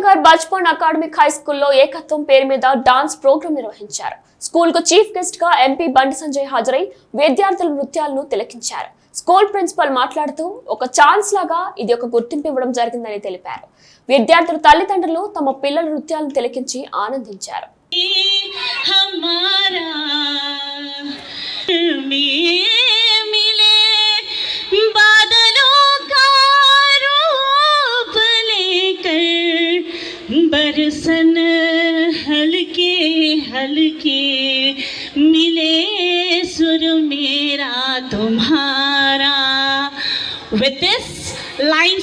Nagar Bachpan academic high స్కూల్లో ఏకత్వం పేరు మీద డాన్స్ ప్రోగ్రాం నిర్వహించారు. స్కూల్కు చీఫ్ గెస్ట్గా ఎంపీ బండి సంజయ్ హాజరై విద్యార్థుల నృత్యాలను తిలకించారు. స్కూల్ ప్రిన్సిపల్ మాట్లాడుతూ ఒక ఛాన్స్ లాగా ఇది ఒక గుర్తింపు ఇవ్వడం జరిగిందని తెలిపారు. విద్యార్థుల తల్లిదండ్రులు తమ పిల్లల నృత్యాలను తిలకించి ఆనందించారు. बरसन हल्के हल्के मिले सुर मेरा तुम्हारा। With this line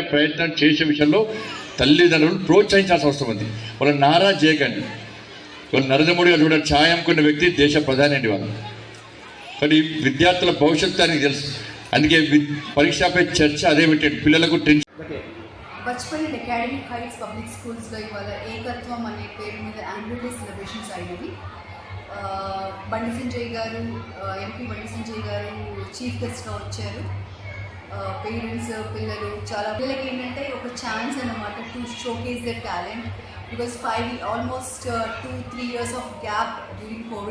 అనే ప్రయత్నం చేసే విషయంలో తల్లిదండ్రులను ప్రోత్సహించాల్సిన అవసరం ఉంది. వాళ్ళు నారా చేయకండి వాళ్ళు నరేంద్ర మోడీ గారు చూడండి ఛాయంకున్న వ్యక్తి దేశ ప్రధాని అండి వాళ్ళు. కానీ విద్యార్థుల భవిష్యత్తు అని తెలుసు. అందుకే పరీక్షపై చర్చ అదే పెట్టండి. పిల్లలకు tension. Bachupally academic heights public స్కూల్స్లో ఇవాళ ఏకత్వం అనే పేరు మీద యాన్యువల్ డే సెలబ్రేషన్స్ అయినవి బండి సంజయ్ గారు ఎంపీ బండి సంజయ్ గారు చీఫ్ గెస్ట్గా వచ్చారు. పేరెంట్స్ పిల్లలు చాలా పిల్లలకి ఏంటంటే ఒక ఛాన్స్ అనమాట to showcase their talent because five almost two three years of gap during COVID